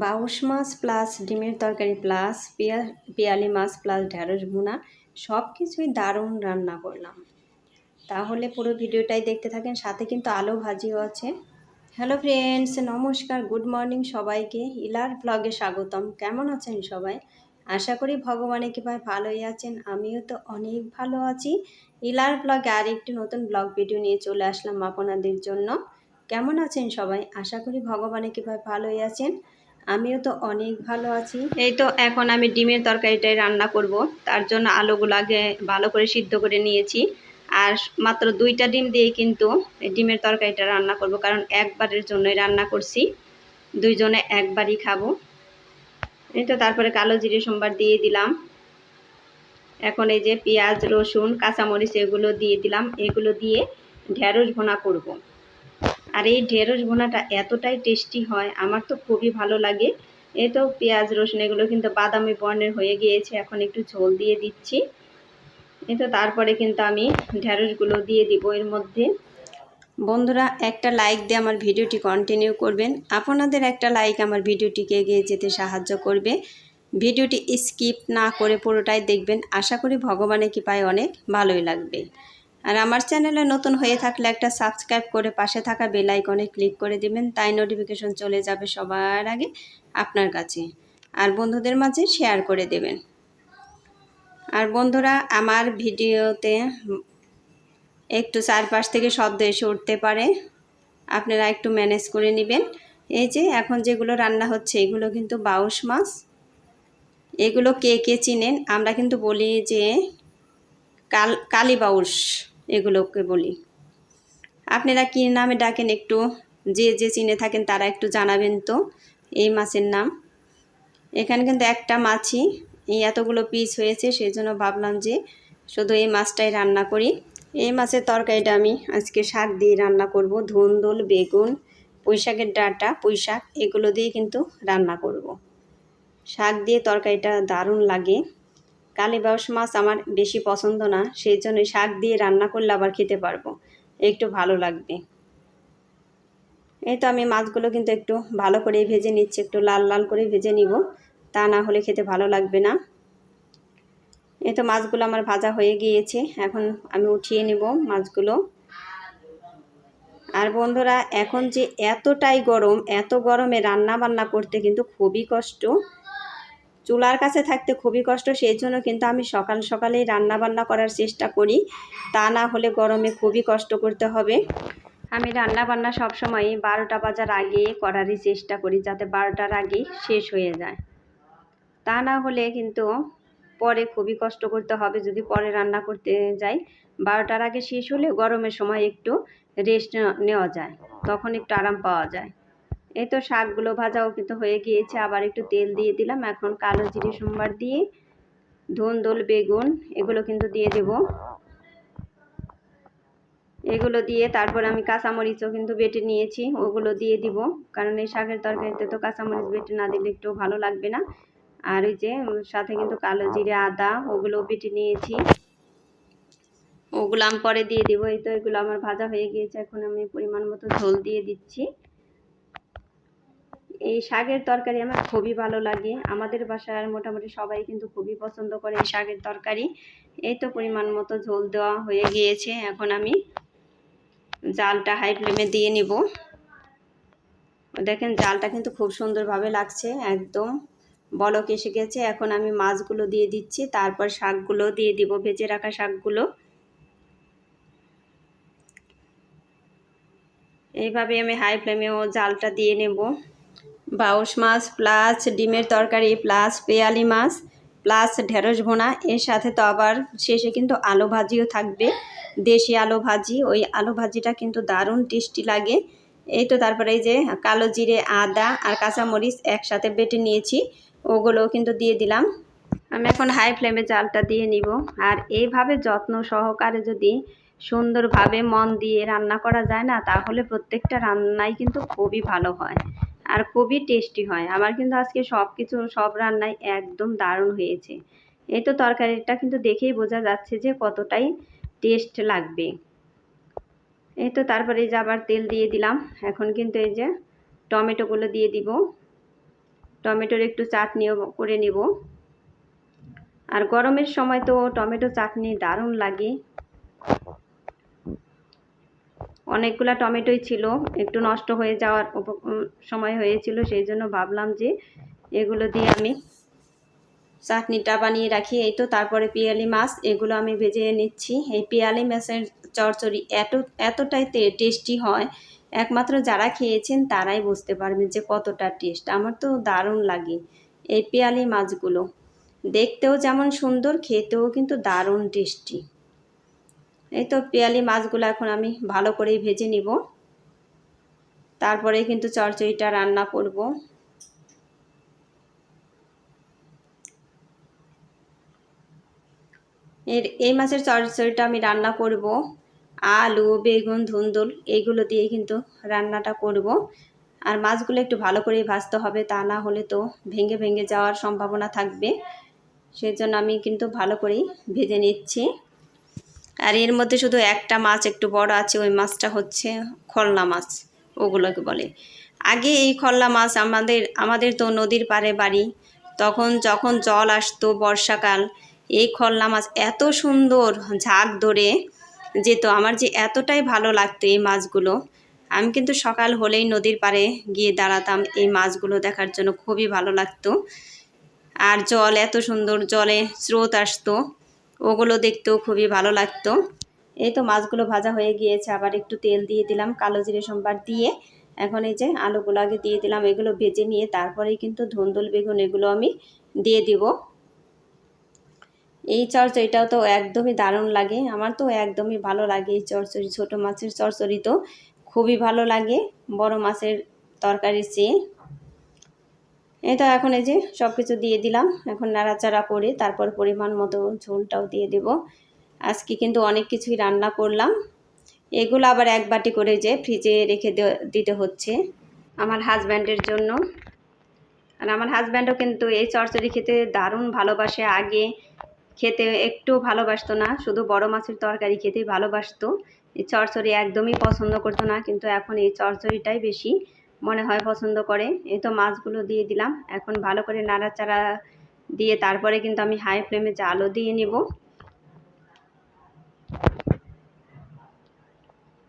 বাউশ মাছ plus ডিমের তরকারি plus পিয়া, পিয়ালি মাছ প্লাস ঢ্যাঁড়স ভুনা, সব কিছুই দারুণ রান্না করলাম। তাহলে পুরো ভিডিওটাই দেখতে থাকেন, সাথে কিন্তু আলু ভাজিও আছে। হ্যালো ফ্রেন্ডস, নমস্কার, গুড মর্নিং সবাইকে। ইলার ব্লগে স্বাগতম। কেমন আছেন সবাই? আশা করি ভগবানের কৃপায় ভালোই আছেন, আমিও তো অনেক ভালো আছি। ইলার ব্লগে আর একটি নতুন ব্লগ ভিডিও নিয়ে চলে আসলাম আপনাদের জন্য। কেমন আছেন সবাই? আশা করি ভগবানের কৃপায় ভালোই আছেন। আমিও তো অনেক ভালো আছি। এই তো, এখন আমি ডিমের তরকারিটাই রান্না করব। তার জন্য আলুগুলো আগে ভালো করে সিদ্ধ করে নিয়েছি। আর মাত্র দুইটা ডিম দিয়ে কিন্তু ডিমের তরকারিটা রান্না করব, কারণ একবারের জন্যই রান্না করছি। দুইজনে একবারই খাব। এই তো, তারপরে কালো জিরে সোমবার দিয়ে দিলাম। এখন এই যে পেঁয়াজ, রসুন, কাঁচামরিচ এগুলো দিয়ে দিলাম। এগুলো দিয়ে ঢেঁড়স ভোনা করব। আর এই ঢেঁড়স ভোনাটা এতটাই টেস্টি হয়, আমার তো খুবই ভালো লাগে। এই তো পেঁয়াজ, রসুন এগুলো কিন্তু বাদামি বর্ণের হয়ে গিয়েছে, এখন একটু ঝোল দিয়ে দিচ্ছি। এই তো তারপরে কিন্তু আমি ঢেঁড়সগুলো দিয়ে দিব এর মধ্যে। বন্ধুরা, একটা লাইক দিয়ে আমার ভিডিওটি কন্টিনিউ করবেন। আপনাদের একটা লাইক আমার ভিডিওটিকে এগিয়ে যেতে সাহায্য করবে। ভিডিওটি স্কিপ না করে পুরোটাই দেখবেন। আশা করি ভগবানের কৃপায় অনেক ভালোই লাগবে। আর আমার চ্যানেলে নতুন হয়ে থাকলে একটা সাবস্ক্রাইব করে পাশে থাকা বেল আইকনে ক্লিক করে দিবেন, তাই নোটিফিকেশন চলে যাবে সবার আগে আপনার কাছে। আর বন্ধুদের মাঝে শেয়ার করে দেবেন। আর বন্ধুরা, আমার ভিডিওতে একটু চারপাশ থেকে শব্দ এসে উঠতে পারে। আপনারা একটু ম্যানেজ করে নেবেন। এই যে, এখন যেগুলো রান্না হচ্ছে, এগুলো কিন্তু বাউশ মাছ। এগুলো কে কে চিনেন? আমরা কিন্তু বলি যে, কাল, কালী বাউশ। এগুলোকে বলি। আপনারা কী নামে ডাকেন একটু? যে যে চিনে থাকেন তারা একটু জানাবেন তো। এই মাছের নাম। এখানে কিন্তু একটা মাছই এই এতগুলো পিস হয়েছে সেই জন্য ভাবলাম যে শুধু এই মাছটাই রান্না করি। এই মাছের তরকারিটা আমি আজকে শাক দিয়ে রান্না করব। ধুন্দুল বেগুন, পুঁইশাকের ডাটা, পুঁইশাক, এগুলো দিয়ে কিন্তু রান্না করব। শাক দিয়ে তরকারিটা দারুণ লাগে। কালীবাউস মাছ আমার বেশি পছন্দ না, সেই জন্য শাক দিয়ে রান্না করলে আবার খেতে পারব। একটু ভালো লাগবে। এই তো আমি মাছগুলো কিন্তু একটু ভালো করে ভেজে নিচ্ছি, একটু লাল লাল করে ভেজে নিব। তা না হলে খেতে ভালো লাগবে না। এই তো মাছগুলো আমার ভাজা হয়ে গিয়েছে, এখন আমি উঠিয়ে নেব মাছগুলো। আর বন্ধুরা, এখন যে এতটাই গরম, এত গরমে রান্না বান্না করতে কিন্তু খুবই কষ্ট। চুলার কাছে থাকতে খুবই কষ্ট, সেই জন্য কিন্তু আমি সকাল সকালেই রান্না বান্না করার চেষ্টা করি। তা না হলে গরমে খুবই কষ্ট করতে হবে। আমি রান্না বান্না সবসময় বারোটা বাজার আগে করারই চেষ্টা করি, যাতে বারোটার আগে শেষ হয়ে যায়। তা না হলে কিন্তু পরে খুবই কষ্ট করতে হবে, যদি পরে রান্না করতে যাই। বারোটার আগে শেষ হলে গরমের সময় একটু রেস্ট নেওয়া যায়, তখন একটু আরাম পাওয়া যায়। এই তো শাকগুলো ভাজাও কিন্তু হয়ে গিয়েছে, আবার একটু তেল দিয়ে দিলাম। এখন কালো জিরে, সোমবার দিয়ে ধুন ধুন্দুল বেগুন এগুলো কিন্তু দিয়ে দেব। এগুলো দিয়ে তারপর আমি কাঁচামরিচও কিন্তু বেটে নিয়েছি, ওগুলো দিয়ে দিব। কারণ এই শাকের তরকারিতে তো কাঁচামরিচ বেটে না দিলে একটু ভালো লাগবে না। আর ওই যে সাথে কিন্তু কালো জিরে, আদা ওগুলো বেটে নিয়েছি। ওগুলো আমি পরে দিয়ে দিব। এই তো এগুলো আমার ভাজা হয়ে গিয়েছে, এখন আমি পরিমাণ মতো ঝোল দিয়ে দিচ্ছি। এই শাকের তরকারি আমার খুবই ভালো লাগে। আমাদের বাসার মোটামুটি সবাই কিন্তু খুবই পছন্দ করে এই শাকের তরকারি। এই তো পরিমাণ মতো ঝোল দেওয়া হয়ে গিয়েছে। এখন আমি জালটা হাই ফ্লেমে দিয়ে নিব। দেখেন জালটা কিন্তু খুব সুন্দরভাবে লাগছে, একদম বলক এসে গেছে। এখন আমি মাছগুলো দিয়ে দিচ্ছি, তারপর শাকগুলো দিয়ে দিব, ভেজে রাখা শাকগুলো। এইভাবে আমি হাই ফ্লেমেও জালটা দিয়ে নেব। বাউশ মাছ প্লাস ডিমের তরকারি প্লাস পেয়ালি মাছ প্লাস ঢেঁড়স ভোনা। এর সাথে তো আবার শেষে কিন্তু আলু ভাজিও থাকবে। দেশি আলু ভাজি, ওই আলু ভাজিটা কিন্তু দারুণ টেস্টি লাগে। এই তো তারপরে এই যে কালো জিরে, আদা আর কাঁচামরিচ একসাথে বেটে নিয়েছি। ওগুলোও কিন্তু দিয়ে দিলাম। আমি এখন হাই ফ্লেমে চালটা দিয়ে নিব। আর এইভাবে যত্ন সহকারে যদি সুন্দরভাবে মন দিয়ে রান্না করা যায় না, তাহলে প্রত্যেকটা রান্নাই কিন্তু খুবই ভালো হয়। আর খুবই টেস্টি হয়। আমার কিন্তু আজকে সব কিছু সব রান্নাই একদম দারুণ হয়েছে। এই তো তরকারিটা কিন্তু দেখেই বোঝা যাচ্ছে যে কতটাই টেস্ট লাগবে। এই তো তারপরে এই যে আবার তেল দিয়ে দিলাম। এখন কিন্তু এই যে টমেটোগুলো দিয়ে দিব। টমেটোর একটু চাটনিও করে নিব। আর গরমের সময় তো টমেটো চাটনি দারুণ লাগে। অনেকগুলা টমেটোই ছিল, একটু নষ্ট হয়ে যাওয়ার সময় হয়েছিল, সেই জন্য ভাবলাম যে এগুলো দিয়ে আমি চাটনিটা বানিয়ে রাখি। এই তো তারপরে পিয়ালি মাছ, এগুলো আমি ভেজে নিচ্ছি। এই পিয়ালি মাছের চরচড়ি এত, এতটাই টেস্টি হয়, একমাত্র যারা খেয়েছেন তারাই বুঝতে পারবেন যে কতটা টেস্ট আমার তো দারুণ লাগে এই পিয়ালি মাছগুলো। দেখতেও যেমন সুন্দর, খেতেও কিন্তু দারুণ টেস্টি এই তো পেয়ালি মাছগুলো এখন আমি ভালো করেই ভেজে নিব। তারপরে কিন্তু চরচড়িটা রান্না করব। এর, এই মাছের চরচড়িটা আমি রান্না করব। আলু, বেগুন, ধুন্দুল, এইগুলো দিয়ে কিন্তু রান্নাটা করব। আর মাছগুলো একটু ভালো করে ভাজতে হবে, তা না হলে তো ভেঙে ভেঙে যাওয়ার সম্ভাবনা থাকবে। সেজন্য আমি কিন্তু ভালো করেই ভেজে নিচ্ছি। আর এর মধ্যে শুধু একটা মাছ একটু বড় আছে, ওই মাছটা হচ্ছে খলনা মাছ, ওগুলোকে বলে। আগে এই খলনা মাছ আমাদের আমাদের তো নদীর পাড়ে বাড়ি, তখন যখন জল আসতো বর্ষাকাল, এই খলনা মাছ এত সুন্দর ঝাঁক ধরে যেত আমার যে এতটাই ভালো লাগতো এই মাছগুলো। আমি কিন্তু সকাল হলেই নদীর পাড়ে গিয়ে দাঁড়াতাম, এই মাছগুলো দেখার জন্য খুবই ভালো লাগতো। আর জল এত সুন্দর, জলে স্রোত আসতো। ওগুলো দেখতেও খুবই ভালো লাগতো। এই তো মাছগুলো ভাজা হয়ে গিয়েছে, আবার একটু তেল দিয়ে দিলাম, কালো জিরে সোমবার দিয়ে। এখন এই যে আলুগুলো আগে দিয়ে দিলাম, এগুলো ভেজে নিয়ে তারপরেই কিন্তু ধুন্দুল বেগুন এগুলো আমি দিয়ে দিব। এই চরচড়িটাও তো একদমই দারুণ লাগে, আমার তো একদমই ভালো লাগে এই চরচড়ি, ছোটো মাছের চরচড়ি তো খুবই ভালো লাগে, বড় মাছের তরকারির চেয়ে। তো এখন এই যে সব কিছু দিয়ে দিলাম। এখন নাড়াচাড়া করে তারপর পরিমাণ মতো ঝোলটাও দিয়ে দেব। আজকে কিন্তু অনেক কিছুই রান্না করলাম। এগুলো আবার এক বাটি করে যে ফ্রিজে রেখে দিতে হচ্ছে আমার হাজব্যান্ডের জন্য। আর আমার হাজব্যান্ডও কিন্তু এই চরচড়ি খেতে দারুণ ভালোবাসে। আগে খেতে একটু ভালোবাসতো না, শুধু বড় মাছের তরকারি খেতেই ভালোবাসতো। এই চরচড়ি একদমই পছন্দ করতো না, কিন্তু এখন এই চরচড়িটাই বেশি। মনে হয় পছন্দ করে। এই তো মাছগুলো দিয়ে দিলাম। এখন ভালো করে নাড়াচাড়া দিয়ে তারপরে কিন্তু আমি হাই ফ্লেমে জালও দিয়ে নিব।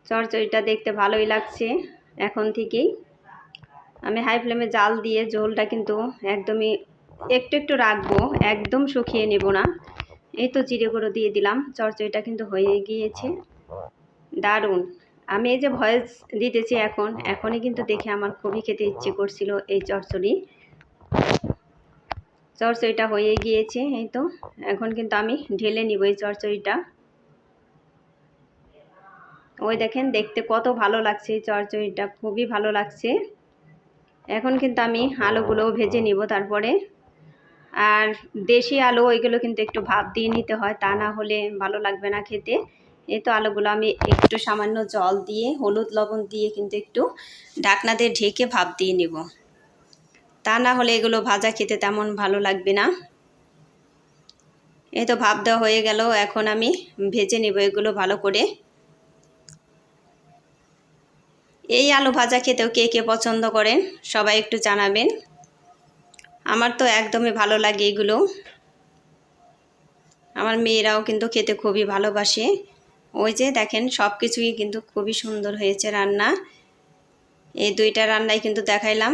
চরচড়িটা দেখতে ভালোই লাগছে এখন থেকেই। আমি হাই ফ্লেমে জাল দিয়ে ঝোলটা কিন্তু একদমই একটু একটু রাখব, একদম শুকিয়ে নেব না। এই তো জিরে গুঁড়ো দিয়ে দিলাম। চরচড়িটা কিন্তু হয়ে গিয়েছে। দারুণ। আমি এই যে ভয়েস দিতেছি এখন, এখনই কিন্তু দেখে আমার খুবই খেতে ইচ্ছে করছিল এই চরচড়ি। চরচড়িটা হয়ে গিয়েছে, এই তো। এখন কিন্তু আমি ঢেলে নিব এই চরচড়িটা। ওই দেখেন, দেখতে কত ভালো লাগছে এই চরচড়িটা, খুবই ভালো লাগছে। এখন কিন্তু আমি আলুগুলোও ভেজে নিব তারপরে। আর দেশি আলু, ওইগুলো কিন্তু একটু ভাপ দিয়ে নিতে হয়, তা না হলে ভালো লাগবে না খেতে। এই তো আলুগুলো আমি একটু সামান্য জল দিয়ে, হলুদ লবণ দিয়ে কিন্তু একটু ঢাকনা দিয়ে ঢেকে ভাপ দিয়ে নেব। তা না হলে এগুলো ভাজা খেতে তেমন ভালো লাগবে না। এই তো ভাপ দেওয়া হয়ে গেল, এখন আমি ভেজে নেব এগুলো ভালো করে। এই আলু ভাজা খেতেও কে কে পছন্দ করেন সবাই একটু জানাবেন। আমার তো একদমই ভালো লাগে এগুলো। আমার মেয়েরাও কিন্তু খেতে খুবই ভালোবাসে। ওই যে দেখেন সব কিছুই কিন্তু খুবই সুন্দর হয়েছে রান্না। এই দুইটা রান্নাই কিন্তু দেখাইলাম।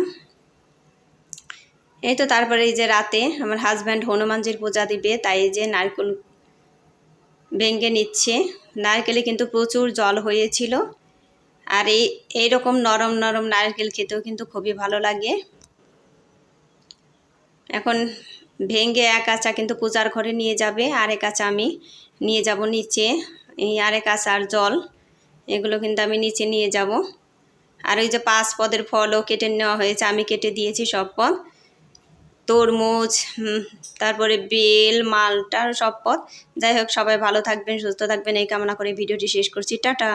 এই তো তারপরে এই যে রাতে আমার হাজব্যান্ড হনুমানজির পূজা দিবে, তাই যে নারকেল ভেঙে নিচ্ছে। নারকেলে কিন্তু প্রচুর জল হয়েছিল। আর এই, এইরকম নরম নরম নারকেল খেতেও কিন্তু খুবই ভালো লাগে। এখন ভেঙে এক আচা কিন্তু পূজার ঘরে নিয়ে যাবে, আর এক আচা আমি নিয়ে যাব নিচে। এই আরেক আচার জল, এগুলো কিন্তু আমি নিচে নিয়ে যাব। আর ওই যে পাঁচ পদের ফলও কেটে নেওয়া হয়েছে, আমি কেটে দিয়েছি সব পদ। তরমুজ তারপরে বেল মালটার সব পদ। যাই হোক, সবাই ভালো থাকবেন, সুস্থ থাকবেন। এই কামনা করে ভিডিওটি শেষ করছি। টাটা!